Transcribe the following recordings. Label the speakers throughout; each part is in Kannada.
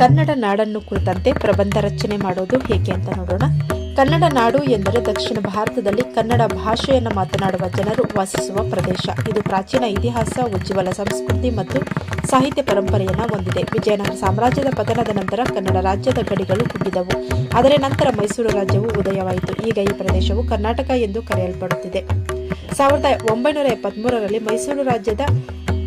Speaker 1: ಕನ್ನಡ ನಾಡನ್ನು ಕುರಿತಂತೆ ಪ್ರಬಂಧ ರಚನೆ ಮಾಡೋದು ಹೇಗೆ ಅಂತ ನೋಡೋಣ. ಕನ್ನಡ ನಾಡು ಎಂದರೆ ದಕ್ಷಿಣ ಭಾರತದಲ್ಲಿ ಕನ್ನಡ ಭಾಷೆಯನ್ನು ಮಾತನಾಡುವ ಜನರು ವಾಸಿಸುವ ಪ್ರದೇಶ. ಇದು ಪ್ರಾಚೀನ ಇತಿಹಾಸ, ಉಜ್ವಲ ಸಂಸ್ಕೃತಿ ಮತ್ತು ಸಾಹಿತ್ಯ ಪರಂಪರೆಯನ್ನು ಹೊಂದಿದೆ. ವಿಜಯನಗರ ಸಾಮ್ರಾಜ್ಯದ ಪತನದ ನಂತರ ಕನ್ನಡ ರಾಜ್ಯದ ಗಡಿಗಳು ಕುಗ್ಗಿದವು ಆದರೆ ನಂತರ ಮೈಸೂರು ರಾಜ್ಯವು ಉದಯವಾಯಿತು. ಈಗ ಈ ಪ್ರದೇಶವು ಕರ್ನಾಟಕ ಎಂದು ಕರೆಯಲ್ಪಡುತ್ತಿದೆ. ಸಾವಿರದ ಒಂಬೈನೂರ ಎಪ್ಪತ್ತ್ಮೂರರಲ್ಲಿ ಮೈಸೂರು ರಾಜ್ಯದ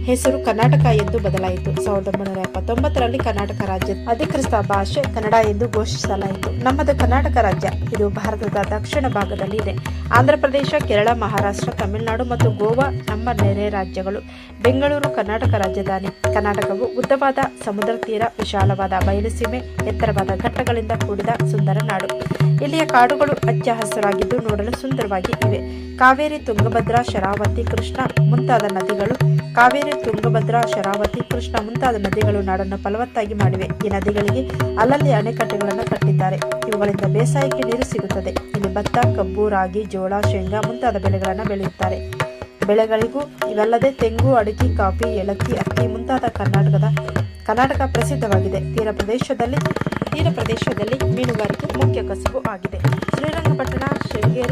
Speaker 1: ಹೆಸರು ಕರ್ನಾಟಕ ಎಂದು ಬದಲಾಯಿತು. ಸಾವಿರದ ಒಂಬೈನೂರ ಎಪ್ಪತ್ತೊಂಬತ್ತರಲ್ಲಿ ಕರ್ನಾಟಕ ರಾಜ್ಯ ಅಧಿಕೃತ ಭಾಷೆ ಕನ್ನಡ ಎಂದು ಘೋಷಿಸಲಾಯಿತು. ನಮ್ಮದು ಕರ್ನಾಟಕ ರಾಜ್ಯ. ಇದು ಭಾರತದ ದಕ್ಷಿಣ ಭಾಗದಲ್ಲಿ ಇದೆ. ಆಂಧ್ರಪ್ರದೇಶ ಕೇರಳ, ಮಹಾರಾಷ್ಟ್ರ, ತಮಿಳುನಾಡು ಮತ್ತು ಗೋವಾ ನಮ್ಮ ನೆರೆ ರಾಜ್ಯಗಳು. ಬೆಂಗಳೂರು ಕರ್ನಾಟಕ ರಾಜಧಾನಿ. ಕರ್ನಾಟಕವು ಉದ್ದವಾದ, ಸಮುದ್ರ ತೀರ, ವಿಶಾಲವಾದ ಬಯಲುಸೀಮೆ ಎತ್ತರವಾದ ಘಟ್ಟಗಳಿಂದ ಕೂಡಿದ ಸುಂದರ ನಾಡು. ಇಲ್ಲಿಯ ಕಾಡುಗಳು ಹಚ್ಚ ಹಸಿರಾಗಿದ್ದು ನೋಡಲು ಸುಂದರವಾಗಿ ಇವೆ. ಕಾವೇರಿ ತುಂಗಭದ್ರಾ ಶರಾವತಿ ಕೃಷ್ಣ ಮುಂತಾದ ನದಿಗಳು. ಕಾವೇರಿ ತುಂಗಭದ್ರಾ ಶರಾವತಿ ಕೃಷ್ಣ ಮುಂತಾದ ನದಿಗಳು ನಾಡನ್ನು ಫಲವತ್ತಾಗಿ ಮಾಡಿವೆ. ಈ ನದಿಗಳಿಗೆ ಅಲ್ಲಲ್ಲಿ ಅಣೆಕಟ್ಟೆಗಳನ್ನು ಕಟ್ಟಿದ್ದಾರೆ. ಇವುಗಳಿಂದ ಬೇಸಾಯಕ್ಕೆ ನೀರು ಸಿಗುತ್ತದೆ. ಇಲ್ಲಿ ಭತ್ತ, ಕಬ್ಬು, ರಾಗಿ, ಜೋಳ, ಶೇಂಗಾ ಮುಂತಾದ ಬೆಳೆಗಳನ್ನು ಬೆಳೆಯುತ್ತಾರೆ. ಬೆಳೆಗಳಿಗೂ ಇವಲ್ಲದೆ ತೆಂಗು, ಅಡಿಕೆ, ಕಾಫಿ, ಏಲಕ್ಕಿ, ಅಕ್ಕಿ ಮುಂತಾದ ಕರ್ನಾಟಕದ, ಕರ್ನಾಟಕ ಪ್ರಸಿದ್ಧವಾಗಿದೆ. ತೀರ ಪ್ರದೇಶದಲ್ಲಿ ತೀರ ಪ್ರದೇಶದಲ್ಲಿ ಮೀನುಗಾರಿಕೆ ಮುಖ್ಯ ಕಸುಬು ಆಗಿದೆ. ಶ್ರೀರಂಗಪಟ್ಟಣ, ಶೃಂಗೇರಿ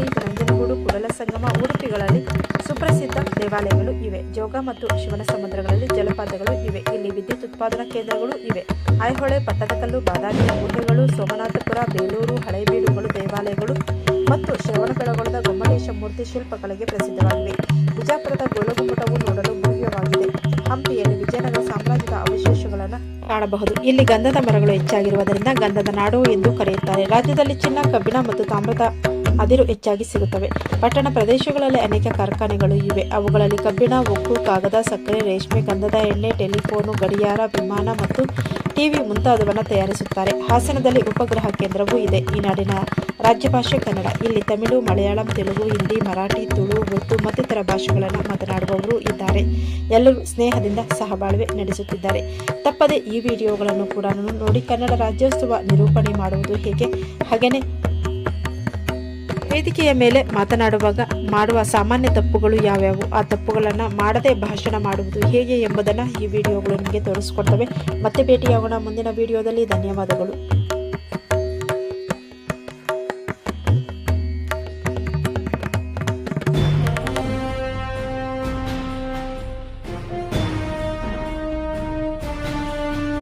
Speaker 1: ಕೂಡಲಸಂಗಮ ಉಡುಪಿಗಳಲ್ಲಿ ಸುಪ್ರಸಿದ್ಧ ದೇವಾಲಯಗಳು ಇವೆ. ಜೋಗ ಮತ್ತು ಶಿವನ ಸಮುದ್ರಗಳಲ್ಲಿ ಜಲಪಾತಗಳು ಇವೆ. ಇಲ್ಲಿ ವಿದ್ಯುತ್ ಉತ್ಪಾದನಾ ಕೇಂದ್ರಗಳು ಇವೆ. ಐಹೊಳೆ ಪಟ್ಟದಕಲ್ಲು ಬಾದಾಮಿಯ ಗುಹೆಗಳು ಸೋಮನಾಥಪುರ, ಬೇಲೂರು, ಹಳೆಬೀಡುಗಳು ದೇವಾಲಯಗಳು ಮತ್ತು ಶ್ರವಣಬೆಳಗೊಳದ ಗೊಮ್ಮಟೇಶ ಮೂರ್ತಿ ಶಿಲ್ಪಕಲೆಗೆ ಪ್ರಸಿದ್ಧವಾಗಿವೆ. ಬಿಜಾಪುರದ ಗೋಲಗುಮ್ಮಟವು ನೋಡಲು ಭವ್ಯವಾಗಿದೆ. ಹಂಪಿಯಲ್ಲಿ ವಿಜಯನಗರ ಸಾಮ್ರಾಜ್ಯದ ಅವಶೇಷಗಳನ್ನು ಕಾಣಬಹುದು. ಇಲ್ಲಿ ಗಂಧದ ಮರಗಳು ಹೆಚ್ಚಾಗಿರುವುದರಿಂದ ಗಂಧದ ನಾಡು ಎಂದು ಕರೆಯುತ್ತಾರೆ. ರಾಜ್ಯದಲ್ಲಿ ಚಿನ್ನ, ಕಬ್ಬಿಣ ಮತ್ತು ತಾಮ್ರದ ಅದಿರು ಹೆಚ್ಚಾಗಿ ಸಿಗುತ್ತವೆ. ಪಟ್ಟಣ ಪ್ರದೇಶಗಳಲ್ಲಿ ಅನೇಕ ಕಾರ್ಖಾನೆಗಳು ಇವೆ. ಅವುಗಳಲ್ಲಿ ಕಬ್ಬಿಣ, ಉಕ್ಕು, ಕಾಗದ, ಸಕ್ಕರೆ, ರೇಷ್ಮೆ, ಗಂಧದ ಎಣ್ಣೆ, ಟೆಲಿಫೋನು, ಗಡಿಯಾರ, ವಿಮಾನ ಮತ್ತು ಟಿವಿ ಮುಂತಾದವನ್ನು ತಯಾರಿಸುತ್ತಾರೆ. ಹಾಸನದಲ್ಲಿ ಉಪಗ್ರಹ ಕೇಂದ್ರವೂ ಇದೆ. ಈ ನಾಡಿನ ರಾಜ್ಯ ಭಾಷೆ ಕನ್ನಡ. ಇಲ್ಲಿ ತಮಿಳು, ಮಲಯಾಳಂ, ತೆಲುಗು, ಹಿಂದಿ, ಮರಾಠಿ, ತುಳು, ಉರ್ದು ಮತ್ತಿತರ ಭಾಷೆಗಳನ್ನು ಮಾತನಾಡುವವರು ಇದ್ದಾರೆ. ಎಲ್ಲರೂ ಸ್ನೇಹದಿಂದ ಸಹಬಾಳ್ವೆ ನಡೆಸುತ್ತಿದ್ದಾರೆ. ತಪ್ಪದೆ ಈ ವಿಡಿಯೋಗಳನ್ನು ಕೂಡ ನೋಡಿ ಕನ್ನಡ ರಾಜ್ಯೋತ್ಸವ ನಿರೂಪಣೆ ಮಾಡುವುದು ಹೇಗೆ? ಹಾಗೆಯೇ ವೇದಿಕೆಯ ಮೇಲೆ ಮಾತನಾಡುವಾಗ ಮಾಡುವ ಸಾಮಾನ್ಯ ತಪ್ಪುಗಳು ಯಾವ್ಯಾವು? ಆ ತಪ್ಪುಗಳನ್ನು ಮಾಡದೆ ಭಾಷಣ ಮಾಡುವುದು ಹೇಗೆ ಎಂಬುದನ್ನು ಈ ವಿಡಿಯೋಗಳು ನಿಮಗೆ ತೋರಿಸ್ಕೊಡ್ತವೆ. ಮತ್ತೆ ಭೇಟಿಯಾಗೋಣ ಮುಂದಿನ ವಿಡಿಯೋದಲ್ಲಿ. ಧನ್ಯವಾದಗಳು.